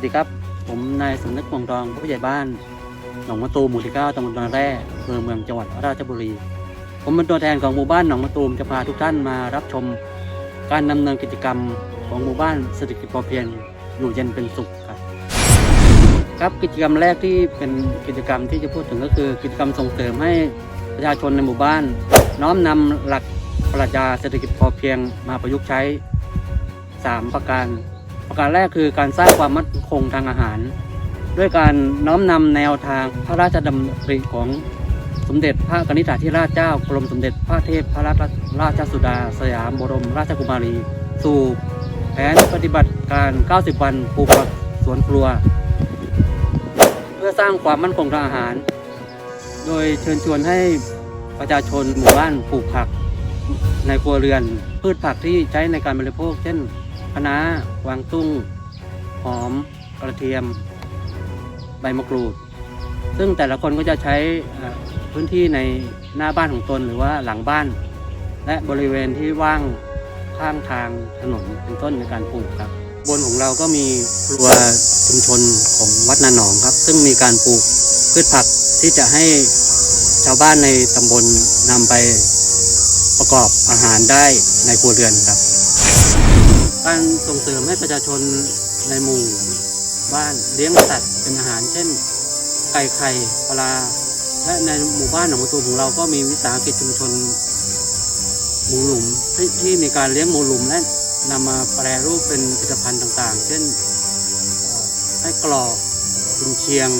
วัสดีครับ ผมนายสมนึกมองทองผู้ใหญ่บ้านหนองมะตูมหมู่ที่เก้าตำบลดอนแร่อำเภอเมืองจังหวัดราชบุรี ผมเป็นตัวแทนของหมู่บ้านหนองมะตูมจะพาทุกท่านมารับชม การดำเนินกิจกรรมของหมู่บ้านเศรษฐกิจพอเพียงอยู่เย็นเป็นสุขครับครับกิจกรรมแรกที่เป็นกิจกรรมที่จะพูดถึงก็คือกิจกรรมส่งเสริมให้ประชาชนในหมู่บ้าน น้อมนำหลักปรัชญาเศรษฐกิจพอเพียงมาประยุกต์ใช้ 3 ประการ การแรกคือการสร้างความมั่นคงทางอาหาร ด้วยการน้อมนำแนวทางพระราชดำริของสมเด็จพระกนิษฐาธิราชเจ้ากรมสมเด็จพระเทพพระราชสุดาสยามบรมราชกุมารี สู่แผนปฏิบัติการ 90 วันปลูกผักสวนครัว เพื่อสร้างความมั่นคงทางอาหาร โดยเชิญชวนให้ประชาชนหมู่บ้านปลูกผักในครัวเรือน พืชผักที่ใช้ในการบริโภค เช่น คะน้าวางตุ้ง หอม กระเทียม ใบมะกรูด ซึ่งแต่ละคนก็จะใช้พื้นที่ในหน้าบ้านของตนหรือว่าหลังบ้าน และบริเวณที่ว่างข้างทางถนนเป็นต้นในการปลูกครับ บนของเราก็มีครัวชุมชนของวัดนาหนองครับ ซึ่งมีการปลูกพืชผักที่จะให้ชาวบ้านในตำบลนำไปประกอบอาหารได้ในครัวเรือนครับ การส่งเสริมให้ประชาชนในหมู่บ้านเลี้ยงสัตว์เป็นอาหาร เช่น ไก่ไข่ปลาและในหมู่บ้านหนองตูมของเราก็มีวิสาหกิจชุมชนหมูหลุมที่ที่มีการเลี้ยงหมูหลุมและนำมาแปรรูปเป็นผลิตภัณฑ์ต่างๆ เช่นเอ่อให้กรอกกุนเชียง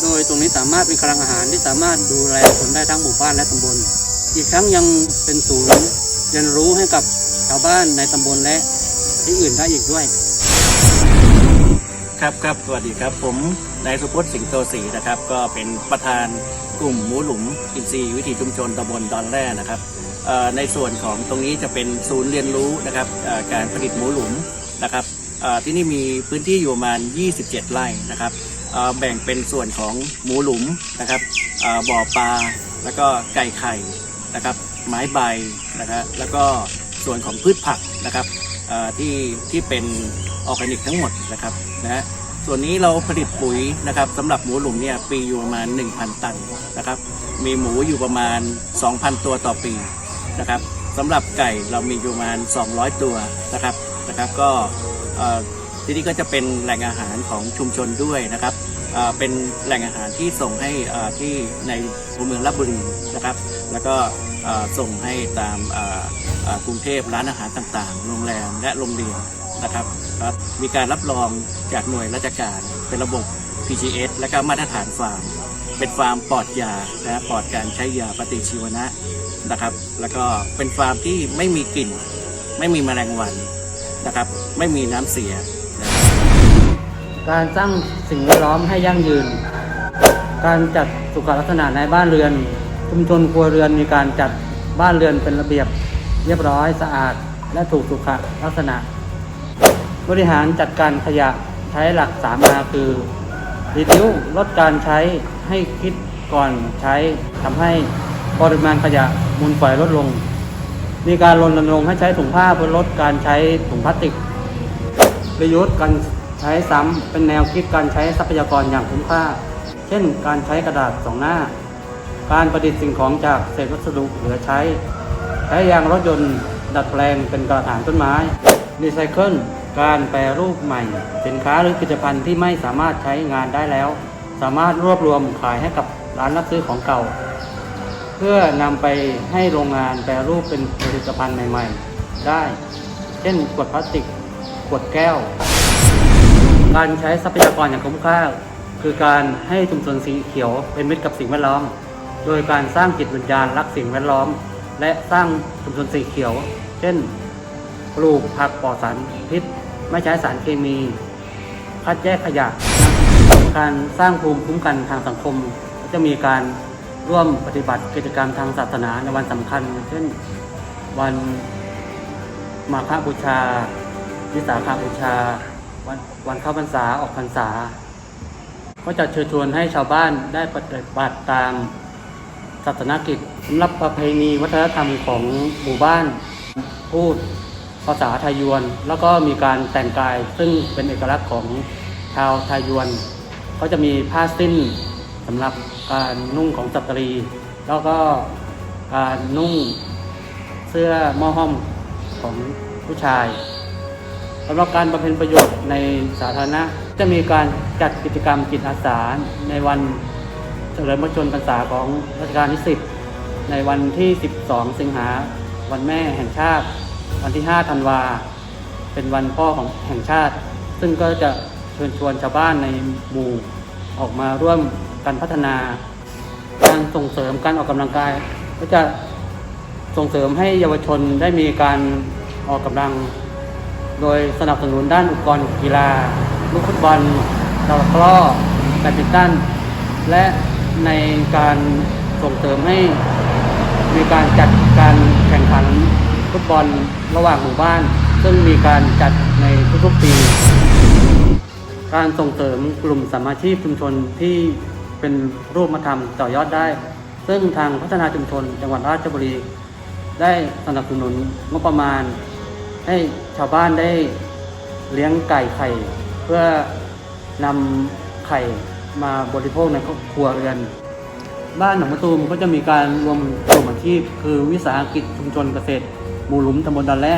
โดยตรงนี้สามารถเป็นคลังอาหารที่สามารถดูแลคนได้ทั้งหมู่บ้านและตำบล อีกทั้งยังเป็นศูนย์เรียนรู้ให้กับ ชาวบ้านในตำบลและที่อื่นได้อีกด้วย ครับครับสวัสดีครับ ผมนายสุพจน์สิงโตศรีนะครับ ก็เป็นประธานกลุ่มหมูหลุมอินทรีย์วิถีชุมชนตำบลดอนแร่นะครับในส่วนของตรงนี้จะเป็นศูนย์เรียนรู้นะครับการผลิตหมูหลุมนะครับที่นี่มีพื้นที่อยู่ประมาณ 27 ไร่นะครับแบ่งเป็นส่วนของหมูหลุมนะครับบ่อปลาแล้วก็ไก่ไข่นะครับไม้ใบนะครับแล้วก็ ส่วนของพืชผักนะครับที่ที่เป็นออร์แกนิกทั้งหมดนะครับนะส่วนนี้เราผลิตปุ๋ยนะครับสำหรับหมูหลุมเนี่ยปีอยู่ประมาณ 1,000 ตันนะครับ มีหมูอยู่ประมาณ 2,000 ตัวต่อปีนะครับสำหรับไก่เรามีอยู่ประมาณ 200 ตัวนะครับนะครับ ก็ที่นี่ก็จะเป็นแหล่งอาหารของชุมชนด้วยนะครับเป็นแหล่งอาหารที่ส่งให้ที่ในตัวเมืองราชบุรีนะครับ แล้วก็ส่งให้ตาม กรุงเทพร้านอาหารต่างๆ โรงแรมและโรงเรียนนะครับครับ มีการรับรองจากหน่วยราชการเป็นระบบ PGS และก็มาตรฐานฟาร์ม เป็นฟาร์มปลอดยานะปลอดการใช้ยาปฏิชีวนะนะครับ แล้วก็เป็นฟาร์มที่ไม่มีกลิ่น ไม่มีแมลงวันนะครับ ไม่มีน้ำเสีย การสร้างสิ่งแวดล้อมให้ยั่งยืน การจัดสุขลักษณะในบ้านเรือน ชุมชนครัวเรือนมีการจัดบ้านเรือนเป็นระเบียบ เรียบร้อยสะอาด และถูกสุขลักษณะ บริหารจัดการขยะใช้หลักสามาคือรีดิวลดการใช้ให้คิดก่อนใช้ทำให้ปริมาณขยะมูลฝอยลดลง มีการรณรงค์ให้ใช้ถุงผ้าเพื่อลดการใช้ถุงพลาสติกประยุทธ์การใช้ซ้ำเป็นแนวคิดการใช้ทรัพยากรอย่างคุ้มค่า เช่น การใช้กระดาษสองหน้า การประดิษฐ์สิ่งของจากเศษวัสดุเหลือใช้ ใช้ยางรถยนต์ดัดแปลงเป็นกระถางต้นไม้รีไซเคิลการแปรรูปใหม่ สินค้าหรือผลิตภัณฑ์ที่ไม่สามารถใช้งานได้แล้ว สามารถรวบรวมขายให้กับร้านรับซื้อของเก่า เพื่อนำไปให้โรงงานแปรรูปเป็นผลิตภัณฑ์ใหม่ ๆ ได้ เช่นขวดพลาสติกขวดแก้ว การใช้ทรัพยากรอย่างคุ้มค่า คือการให้ชุมชนสีเขียวเป็นมิตรกับสิ่งแวดล้อม โดยการสร้างจิตวิญญาณรักสิ่งแวดล้อม และสร้างชุมชนสีเขียว เช่น ปลูกผักปลอดสารพิษ ไม่ใช้สารเคมี คัดแยกขยะ การสร้างภูมิคุ้มกันทางสังคมก็จะมีการร่วมปฏิบัติกิจกรรมทางศาสนาในวันสำคัญ เช่นวันมาฆบูชา วิสาขบูชา วันวันเข้าพรรษาออกพรรษา ก็จะเชิญชวนให้ชาวบ้านได้ปฏิบัติตามาสนกิจสำหรับประเพณีวัฒนธรรมของหมู่บ้าน พูดภาษาไทยยวน แล้วก็มีการแต่งกายซึ่งเป็นเอกลักษณ์ของชาวไทยยวนเขาจะมีผ้าสิ้นสำหรับการนุ่งของสตรี แล้วก็การนุ่งเสื้อม้อห้อมของผู้ชายสำหรับการบำเพ็ญประโยชน์ในสาธารณะ จะมีการจัดกิจกรรมจิตอาสาในวัน เฉลิมพระชนมพรรษาของรัชกาลที่ 10 ในวันที่ 12 สิงหา วันแม่แห่งชาติ วันที่ 5 ธันวา เป็นวันพ่อของแห่งชาติ ซึ่งก็จะเชิญชวนชาวบ้านในหมู่ออกมาร่วมกันพัฒนา การส่งเสริมการออกกำลังกาย ก็จะส่งเสริมให้เยาวชนได้มีการออกกำลัง โดยสนับสนุนด้านอุปกรณ์กีฬาลูกฟุตบอลตะกร้อแบดมินตันและ ในการส่งเสริมให้มีการจัดการแข่งขันฟุตบอลระหว่างหมู่บ้าน ซึ่งมีการจัดในทุกๆปี การส่งเสริมกลุ่มสามาชีพชุมชนที่เป็นรูปธรรมต่อยอดได้ ซึ่งทางพัฒนาชุมชนจังหวัดราชบุรี ได้สนับสนุนงบประมาณ ให้ชาวบ้านได้เลี้ยงไก่ไข่ เพื่อนำไข่ มาบริโภคในครอบครัวเรือน บ้านหนองมะตูมก็จะมีการรวมกลุ่มอาชีพ คือวิสาหกิจชุมชนเกษตรหมูหลุมตำบลดอนแร่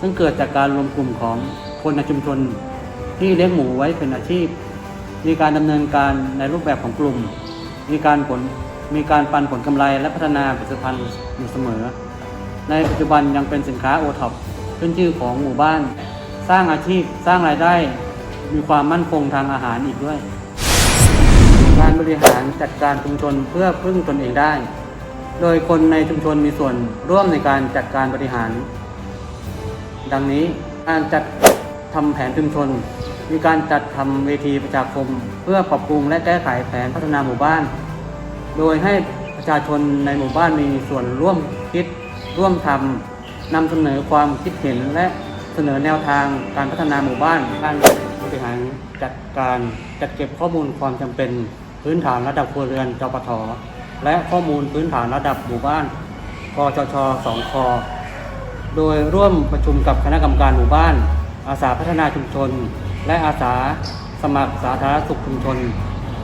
ซึ่งเกิดจากการรวมกลุ่มของคนในชุมชน ที่เลี้ยงหมูไว้เป็นอาชีพ มีการดำเนินการในรูปแบบของกลุ่ม มีการผลมีการปันผลกำไรและพัฒนาผลิตภัณฑ์อยู่เสมอ ในปัจจุบันยังเป็นสินค้าโอท็อปขึ้นชื่อของหมู่บ้าน สร้างอาชีพสร้างรายได้ มีความมั่นคงทางอาหารอีกด้วย การบริหารจัดการชุมชนเพื่อพึ่งตนเองได้ โดยคนในชุมชนมีส่วนร่วมในการจัดการบริหาร ดังนี้การจัดทำแผนชุมชน มีการจัดทำเวทีประชาคม เพื่อปรับปรุงและแก้ไขแผนพัฒนาหมู่บ้าน โดยให้ประชาชนในหมู่บ้านมีส่วนร่วมคิดร่วมทำนำเสนอความคิดเห็นและเสนอแนวทางการพัฒนาหมู่บ้านการบริหารจัดการจัดเก็บข้อมูลความจำเป็น พื้นฐานระดับครัวเรือนจปทและข้อมูลพื้นฐานระดับหมู่บ้านกจชสองคโดยร่วมประชุมกับคณะกรรมการหมู่บ้าน อาสาพัฒนาชุมชน และอาสาสมัครสาธารณสุขชุมชน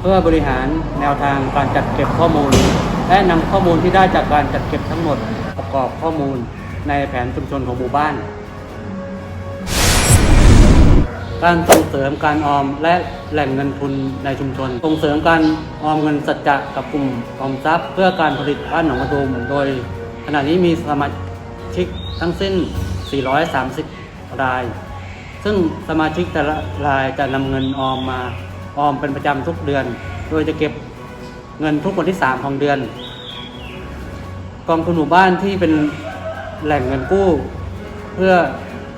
เพื่อบริหารแนวทางการจัดเก็บข้อมูล และนำข้อมูลที่ได้จากการจัดเก็บทั้งหมดประกอบข้อมูลในแผนชุมชนของหมู่บ้าน การส่งเสริมการออมและแหล่งเงินทุนในชุมชน ส่งเสริมการออมเงินสัจจะกับกลุ่มออมทรัพย์ เพื่อการผลิตบ้านหนองมะตูมโดย ขณะนี้มีสมาชิกทั้งสิ้น 430 ราย ซึ่งสมาชิกแต่ละรายจะนำเงินออมมาออมเป็นประจำทุกเดือน โดยจะเก็บเงินทุกวันที่ 3 ของเดือน กองทุนหมู่บ้านที่เป็นแหล่งเงินกู้ เพื่อ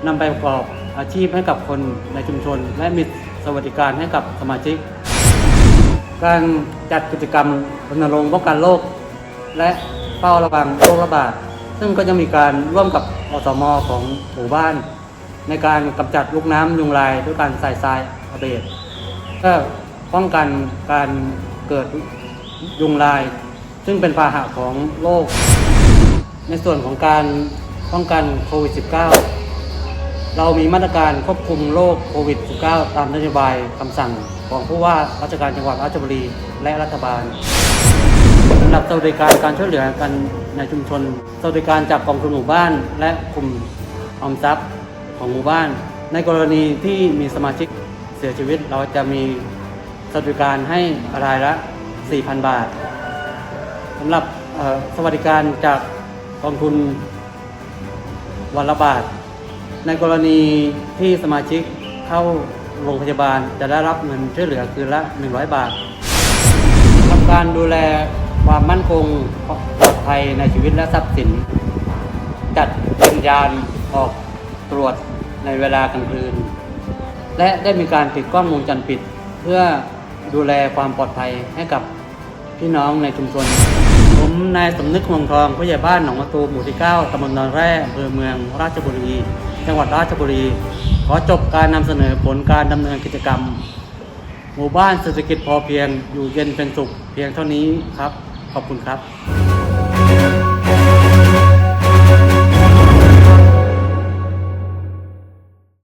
นำไปประกอบ อาชีพให้กับคนในชุมชน และมีสวัสดิการให้กับสมาชิก การจัดกิจกรรมรณรงค์ป้องกันโรคและเฝ้าระวังโรคระบาด ซึ่งก็จะมีการร่วมกับอสมของหมู่บ้าน ในการกำจัดลูกน้ำยุงลายด้วยการใส่ทรายอเบดเพื่อป้องกันการเกิดยุงลาย ซึ่งเป็นพาหะของโรคในส่วนของการป้องกันโควิด -19 เรามีมาตรการควบคุมโรคโควิด -19 ตามนโยบายคำสั่งของผู้ว่าราชการจังหวัดราชบุรีและรัฐบาลสำหรับสวัสดิการการช่วยเหลือกันในชุมชนสวัสดิการจากกองทุนหมู่บ้านและกลุ่มออมทรัพย์ของหมู่บ้าน ในกรณีที่มีสมาชิกเสียชีวิตเราจะมีสวัสดิการให้รายละ 4,000 บาทสำหรับสวัสดิการจากกองทุนวันละบาท ในกรณีที่สมาชิกเข้าโรงพยาบาลจะได้รับเงินช่วยเหลือคืนละ 100 บาททำการดูแลความมั่นคงปลอดภัยในชีวิตและทรัพย์สิน จัดเป็นยานออกตรวจในเวลากลางคืน และได้มีการติดกล้องวงจรปิด เพื่อดูแลความปลอดภัยให้กับพี่น้องในชุมชน นายสมนึกคงทองผู้ใหญ่บ้านหนองมะตูมหมู่ที่ 9ตำบลนอนแร่อำเภอเมืองราชบุรี จังหวัดราชบุรี ขอจบการนำเสนอผลการดำเนินกิจกรรม หมู่บ้านเศรษฐกิจพอเพียงอยู่เย็นเป็นสุขเพียงเท่านี้ครับ ขอบคุณครับ